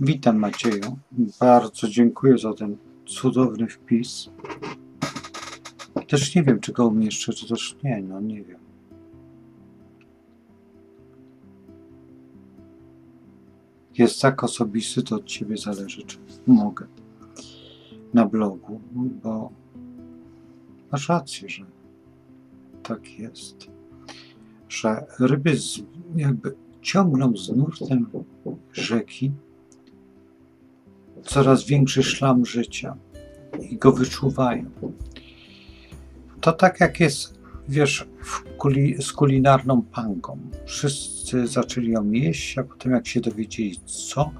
Witam Macieju. Bardzo dziękuję za ten cudowny wpis. Też nie wiem, czy go umieszczę, czy też nie, no nie wiem. Jest tak osobisty, to od Ciebie zależy, czy mogę na blogu, bo masz rację, że tak jest, że ryby z, jakby ciągną z nurtem rzeki coraz większy szlam życia i go wyczuwają. To tak jak jest, wiesz, kuli, z kulinarną panką. Wszyscy zaczęli ją jeść, a potem jak się dowiedzieli co,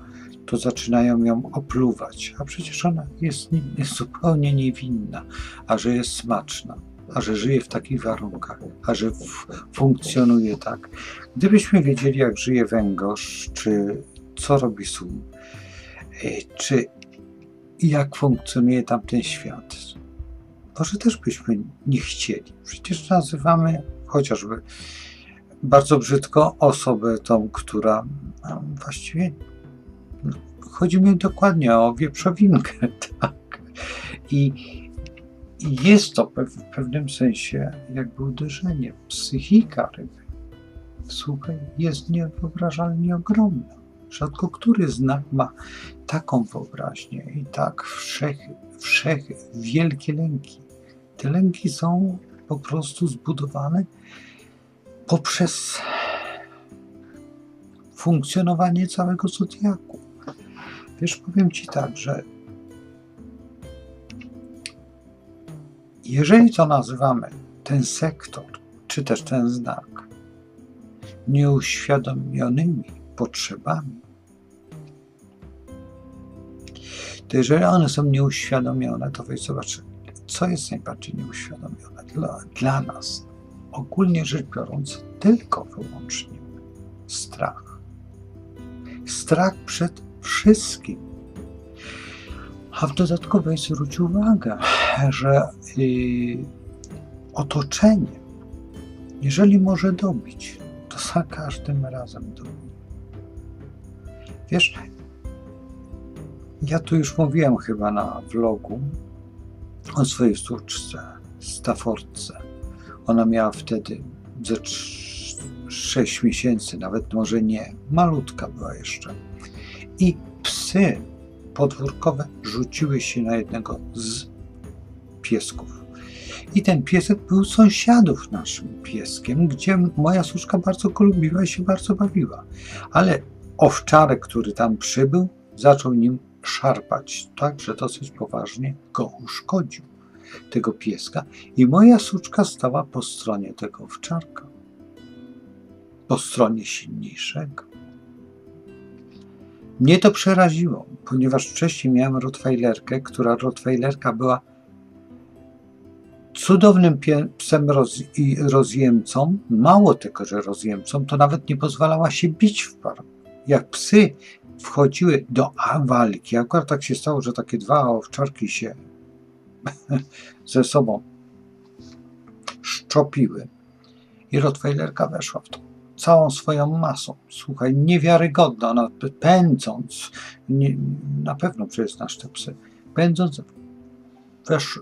to zaczynają ją opluwać. A przecież ona jest, jest zupełnie niewinna, a że jest smaczna, a że żyje w takich warunkach, a że funkcjonuje tak. Gdybyśmy wiedzieli, jak żyje węgorz, czy co robi sól, czy jak funkcjonuje tamten świat, może też byśmy nie chcieli. Przecież nazywamy chociażby bardzo brzydko osobę tą, która właściwie no, chodzi mi dokładnie o wieprzowinkę, tak. I, jest to w pewnym sensie jakby uderzenie. Psychika ryby, słuchaj, jest niewyobrażalnie ogromna. Rzadko który znak ma taką wyobraźnię i tak wszech, wszech wielkie lęki. Te lęki są po prostu zbudowane poprzez funkcjonowanie całego zodiaku. Wiesz, powiem Ci tak, że jeżeli to nazywamy ten sektor, czy też ten znak, nieuświadomionymi potrzebami, to jeżeli one są nieuświadomione, to weź zobacz, co jest najbardziej nieuświadomione dla, dla nas. Ogólnie rzecz biorąc, tylko wyłącznie strach. Strach przed wszystkim. A w dodatku weź zwróć uwagę, że yy, otoczenie, jeżeli może dobić, to za każdym razem dobi. Wiesz, ja tu już mówiłem chyba na vlogu o swojej córce, Staffordce. Ona miała wtedy ze 6 miesięcy, nawet może nie, malutka była jeszcze. I psy podwórkowe rzuciły się na jednego z piesków. I ten piesek był sąsiadów naszym pieskiem, gdzie moja służka bardzo go i się bardzo bawiła. Ale owczarek, który tam przybył, zaczął nim szarpać, tak, że dosyć poważnie go uszkodził, tego pieska. I moja suczka stała po stronie tego owczarka, po stronie silniejszego. Mnie to przeraziło, ponieważ wcześniej miałem Rottweilerkę, która Rottweilerka była cudownym psem roz, i rozjemcą. Mało tego, że rozjemcą, to nawet nie pozwalała się bić w parku. Jak psy wchodziły do a- walki, akurat tak się stało, że takie dwa owczarki się ze sobą szczopiły i Rottweilerka weszła w to całą swoją masą. Słuchaj, niewiarygodna, ona pędząc, nie, na pewno przecież znasz te psy, pędząc, wesz,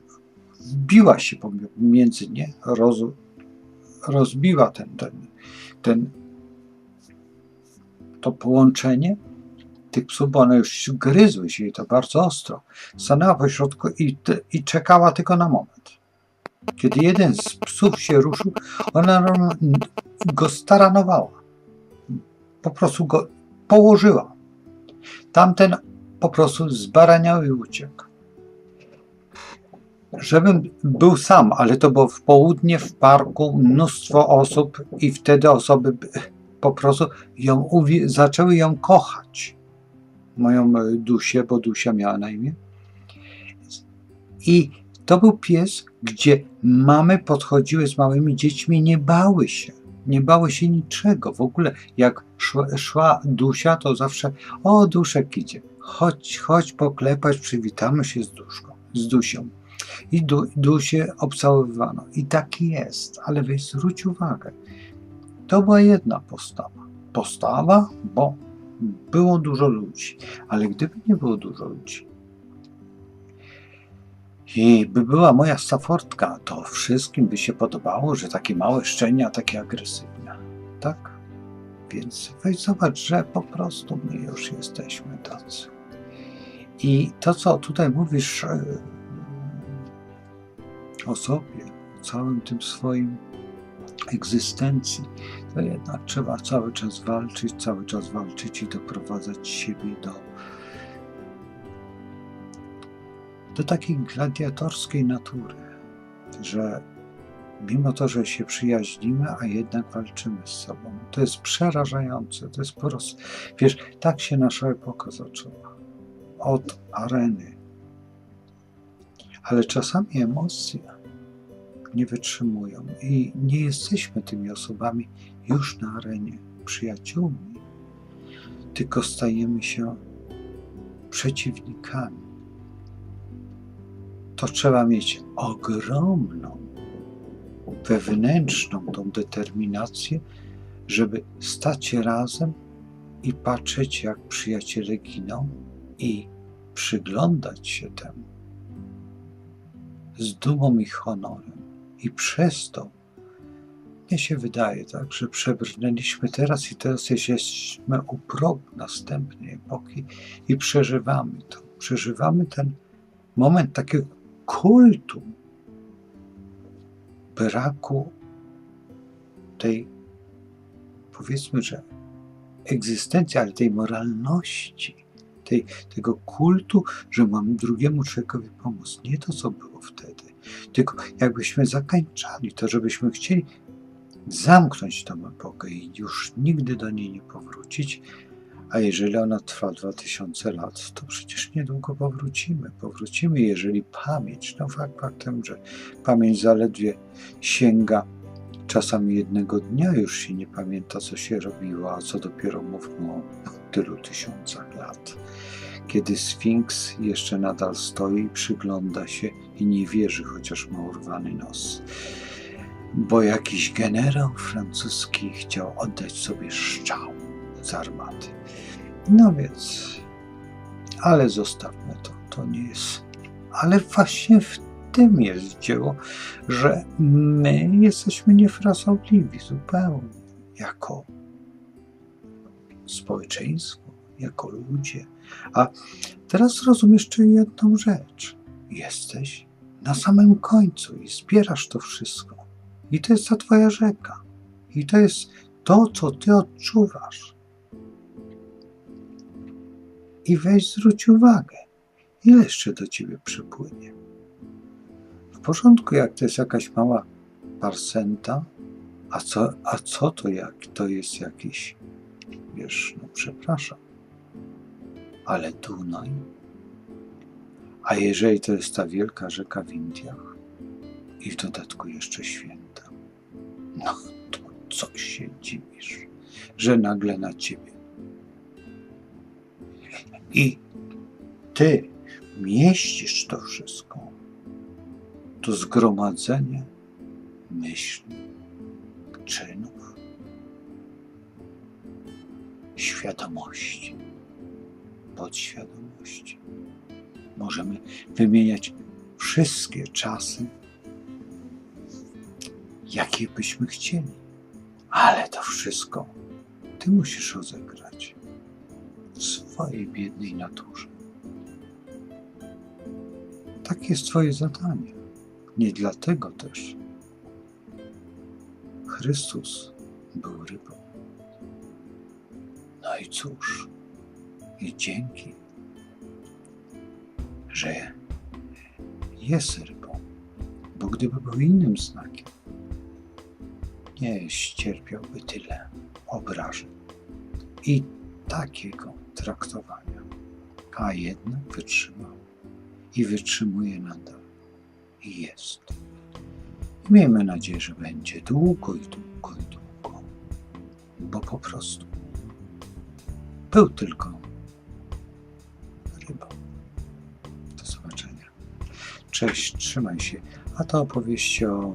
wbiła się pomiędzy nie, roz, rozbiła ten, ten, ten, to połączenie tych psów, bo one już gryzły się i to bardzo ostro. Stanęła po środku i, i czekała tylko na moment. Kiedy jeden z psów się ruszył, ona go staranowała. Po prostu go położyła. Tamten po prostu zbaraniał i uciekł. Żebym był sam, ale to było w południe w parku, mnóstwo osób i wtedy osoby po prostu ją zaczęły ją kochać. Moją e, Dusię, bo Dusia miała na imię. I to był pies, gdzie mamy podchodziły z małymi dziećmi, nie bały się. Nie bały się niczego. W ogóle jak szła, Dusia, to zawsze o, Duszek idzie. Chodź, chodź poklepać, przywitamy się z Duszką, z Dusią. I du, Dusię obcałowywano. I tak jest. Ale weź zwróć uwagę. To była jedna postawa. Postawa, bo było dużo ludzi, ale gdyby nie było dużo ludzi i by była moja Staffordka, to wszystkim by się podobało, że takie małe szczenia, takie agresywne. Tak? Więc weź zobacz, że po prostu my już jesteśmy tacy. I to, co tutaj mówisz e, o sobie, o całym tym swoim egzystencji, to jednak trzeba cały czas walczyć, cały czas walczyć i doprowadzać siebie do, do takiej gladiatorskiej natury, że mimo to, że się przyjaźnimy, a jednak walczymy z sobą. To jest przerażające, to jest po prostu, wiesz, tak się nasza epoka zaczęła. Od areny. Ale czasami emocje nie wytrzymują i nie jesteśmy tymi osobami już na arenie przyjaciółmi, tylko stajemy się przeciwnikami. To trzeba mieć ogromną wewnętrzną tą determinację, żeby stać razem i patrzeć, jak przyjaciele giną i przyglądać się temu z dumą i honorem. I przez to mnie się wydaje, tak, że przebrnęliśmy teraz i teraz jesteśmy u progu następnej epoki i przeżywamy to. Przeżywamy ten moment takiego kultu braku tej, powiedzmy, że egzystencji, ale tej moralności, tej, tego kultu, że mam drugiemu człowiekowi pomóc. Nie to, co było wtedy, tylko jakbyśmy zakańczali to, żebyśmy chcieli zamknąć tę epokę i już nigdy do niej nie powrócić, a jeżeli ona trwa 2000 lat, to przecież niedługo powrócimy. Powrócimy, jeżeli pamięć, no fakt faktem, że pamięć zaledwie sięga czasami jednego dnia, już się nie pamięta, co się robiło, a co dopiero mówmy o tylu tysiącach lat. Kiedy Sfinks jeszcze nadal stoi, przygląda się i nie wierzy, chociaż ma urwany nos bo jakiś generał francuski chciał oddać sobie szczał z armaty. No więc, ale zostawmy to, to nie jest. Ale właśnie w tym jest dzieło, że my jesteśmy niefrasobliwi zupełnie, jako społeczeństwo, jako ludzie. A teraz rozumiesz jeszcze jedną rzecz. Jesteś na samym końcu i zbierasz to wszystko. I to jest ta twoja rzeka. I to jest to, co ty odczuwasz i weź zwróć uwagę, ile jeszcze do ciebie przypłynie. W porządku, jak to jest jakaś mała parsenta, a co, a co to jak to jest jakiś, wiesz, no przepraszam, ale Dunaj? A jeżeli to jest ta wielka rzeka w Indiach i w dodatku jeszcze święta, no to co się dziwisz, że nagle na ciebie i ty mieścisz to wszystko, to zgromadzenie myśli, czynów, świadomości, podświadomości. Możemy wymieniać wszystkie czasy, jakie byśmy chcieli, ale to wszystko ty musisz rozegrać w swojej biednej naturze. Takie jest Twoje zadanie. Nie dlatego też Chrystus był rybą. No i cóż, i dzięki, że jest rybą, bo gdyby był innym znakiem, nie ścierpiałby tyle obrażeń i takiego traktowania, a jednak wytrzymał i wytrzymuje nadal i jest. Miejmy nadzieję, że będzie długo i długo i długo, bo po prostu był tylko rybą. Do zobaczenia. Cześć, trzymaj się. A to opowieść o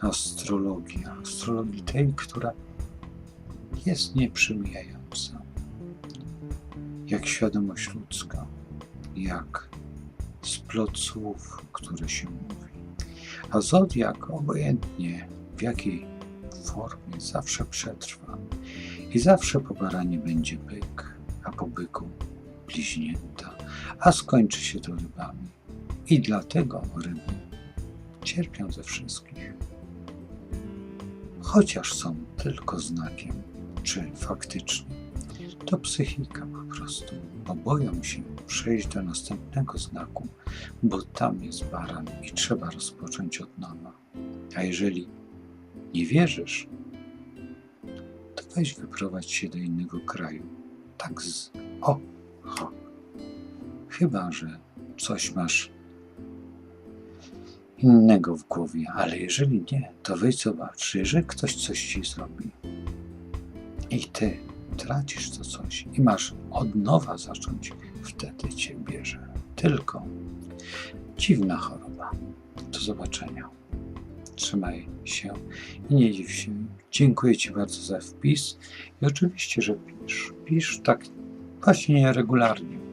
astrologii, astrologii tej, która jest nieprzymijająca jak świadomość ludzka, jak splot słów, które się mówi. A zodiak, obojętnie w jakiej formie, zawsze przetrwa. I zawsze po baranie będzie byk, a po byku bliźnięta, a skończy się to rybami. I dlatego ryby cierpią ze wszystkich. Chociaż są tylko znakiem, czy faktycznie. To psychika po prostu, bo boją się przejść do następnego znaku, bo tam jest baran i trzeba rozpocząć od nowa. A jeżeli nie wierzysz, to weź wyprowadź się do innego kraju. Tak z... O! Ho. Chyba, że coś masz innego w głowie, ale jeżeli nie, to weź zobacz, jeżeli ktoś coś ci zrobi i ty tracisz to coś i masz od nowa zacząć, wtedy cię bierze. Tylko dziwna choroba. Do zobaczenia. Trzymaj się i nie dziw się. Dziękuję Ci bardzo za wpis i oczywiście, że pisz. Pisz tak właśnie regularnie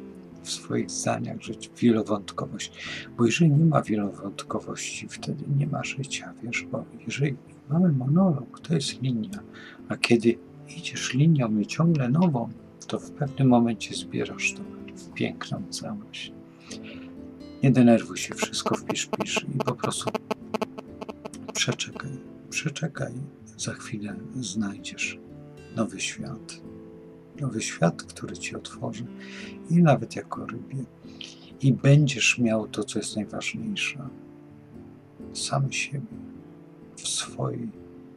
w swoich zdaniach, że wielowątkowość. Bo jeżeli nie ma wielowątkowości, wtedy nie ma życia, wiesz, bo jeżeli mamy monolog, to jest linia, a kiedy idziesz linią i ciągle nową, to w pewnym momencie zbierasz w piękną całość. Nie denerwuj się, wszystko wpisz, pisz i po prostu przeczekaj, przeczekaj, za chwilę znajdziesz nowy świat. Nowy świat, który ci otworzy i nawet jako rybie. I będziesz miał to, co jest najważniejsze. Sam siebie w swojej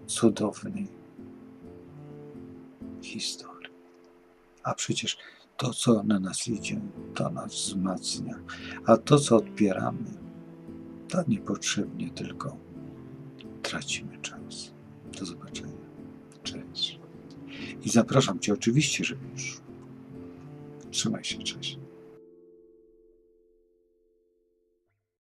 cudownej historii. A przecież to, co na nas idzie, to nas wzmacnia, a to, co odbieramy, to niepotrzebnie tylko tracimy czas. Do zobaczenia. I zapraszam Cię oczywiście, żebyś. Trzymaj się, cześć.